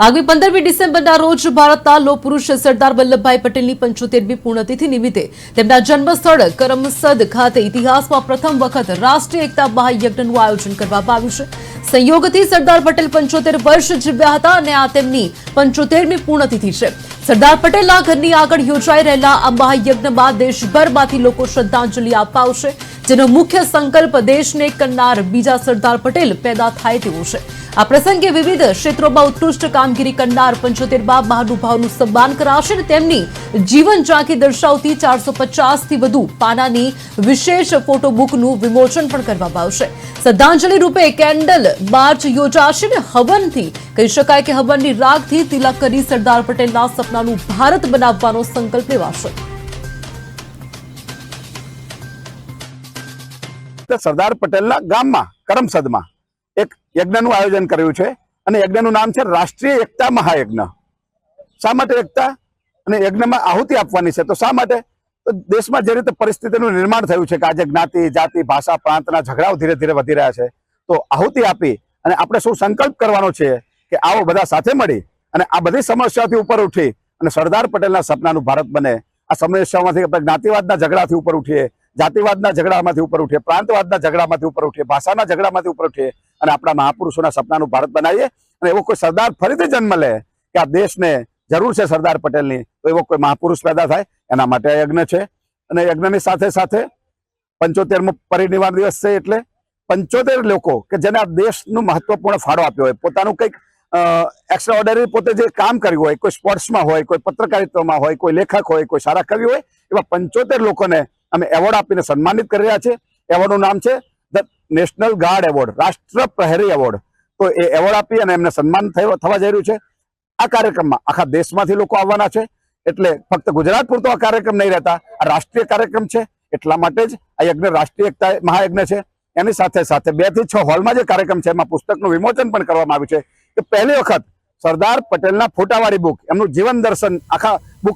આગામી પંદરમી ડિસેમ્બરના રોજ ભારતના લોહ પુરુષ સરદાર વલ્લભભાઈ પટેલની પંચોતેરમી પૂર્ણતિથિ નિમિત્તે તેમના જન્મસ્થળ કરમસદ ખાતે ઇતિહાસમાં પ્રથમ વખત રાષ્ટ્રીય એકતા મહાયજ્ઞનું આયોજન કરવામાં આવ્યું છે. સંયોગથી સરદાર પટેલ પંચોતેર વર્ષ જીવ્યા હતા અને આ તેમની પંચોતેરમી પૂર્ણતિથિ છે. સરદાર પટેલના ઘરની આગળ યોજાઈ રહેલા આ મહાયજ્ઞમાં દેશભરમાંથી લોકો શ્રદ્ધાંજલિ આપવા આવશે જેનો મુખ્ય સંકલ્પ દેશને કરનાર બીજા સરદાર પટેલ પેદા થાય તેવો છે. આ પ્રસંગે વિવિધ ક્ષેત્રોમાં ઉત્કૃષ્ટ કામગીરી કરનાર પંચોતેરમાં મહાનુભાવનું સન્માન કરાશે અને તેમની જીવન ઝાંખી દર્શાવતી ચારસો પચાસથી વધુ પાનાની વિશેષ ફોટોબુકનું વિમોચન પણ કરવામાં આવશે. શ્રદ્ધાંજલિ રૂપે કેન્ડલ માર્ચ યોજાશે અને હવનથી, કહી શકાય કે હવનની રાગથી તિલક કરી સરદાર પટેલના સપનાનું ભારત બનાવવાનો સંકલ્પ લેવાશે. સરદાર પટેલના ગામમાં, કરમસદમાં એક યજ્ઞનું આયોજન કર્યું છે અને યજ્ઞનું નામ છે રાષ્ટ્રીય એકતા મહાયજ્ઞ. શા માટે એકતા? અને યજ્ઞમાં આહુતિ આપવાની છે. તો શા માટે? તો દેશમાં જે રીતે પરિસ્થિતિનું નિર્માણ થયું છે કે આજે જ્ઞાતિ, જાતિ, ભાષા, પ્રાંતના ઝઘડાઓ ધીરે ધીરે વધી રહ્યા છે, તો આહુતિ આપી અને આપણે શું સંકલ્પ કરવાનો છે કે આવો બધા સાથે મળી અને આ બધી સમસ્યાઓથી ઉપર ઉઠી અને સરદાર પટેલના સપનાનું ભારત બને. આ સમસ્યાઓમાંથી આપણે જ્ઞાતિવાદના ઝઘડાથી ઉપર ઉઠીએ, જાતિવાદના ઝઘડામાંથી ઉપર ઉઠીએ, પ્રાંતવાદના ઝઘડામાંથી ઉપર ઉઠીએ, ભાષાના ઝઘડામાંથી ઉપર ઉઠીએ અને આપણા મહાપુરુષોના સપનાનું ભારત બનાવીએ અને એવો કોઈ સરદાર ફરીથી જન્મ લે કે આ દેશને જરૂર છે સરદાર પટેલની, તો એવો કોઈ મહાપુરુષ પેદા થાય. એના માટે આ યજ્ઞ છે અને યજ્ઞની સાથે સાથે પંચોતેરમો પરિનિર્વાણ દિવસ છે એટલે પંચોતેર લોકો કે જેને આ દેશનું મહત્વપૂર્ણ ફાળો આપ્યો હોય, પોતાનું કંઈક એક્સ્ટ્રા ઓર્ડરી પોતે જે કામ કર્યું હોય, કોઈ સ્પોર્ટ્સમાં હોય, કોઈ પત્રકારિત્વમાં હોય, કોઈ લેખક હોય, કોઈ સારા કવિ હોય, એવા પંચોતેર લોકોને અમે એવોર્ડ આપીને સન્માનિત કરી રહ્યા છે એવોર્ડનું નામ છે ધ નેશનલ ગાર્ડ એવોર્ડ રાષ્ટ્ર પ્રહરી એવોર્ડ તો એ એવોર્ડ આપી અને એમને સન્માન થવા જઈ રહ્યું છે. આ કાર્યક્રમમાં આખા દેશમાંથી લોકો આવવાના છે. એટલે ફક્ત ગુજરાત પૂરતો આ કાર્યક્રમ નહીં રહેતા, આ રાષ્ટ્રીય કાર્યક્રમ છે. એટલા માટે જ આ યજ્ઞ, રાષ્ટ્રીય એકતા મહાયજ્ઞ છે. એની સાથે સાથે બેથી છ હોલમાં જે કાર્યક્રમ છે, એમાં પુસ્તકનું વિમોચન પણ કરવામાં આવ્યું છે. કે પહેલી વખત સરદાર પટેલના ફોટાવાળી બુક એમનું જીવન દર્શન આખા બુક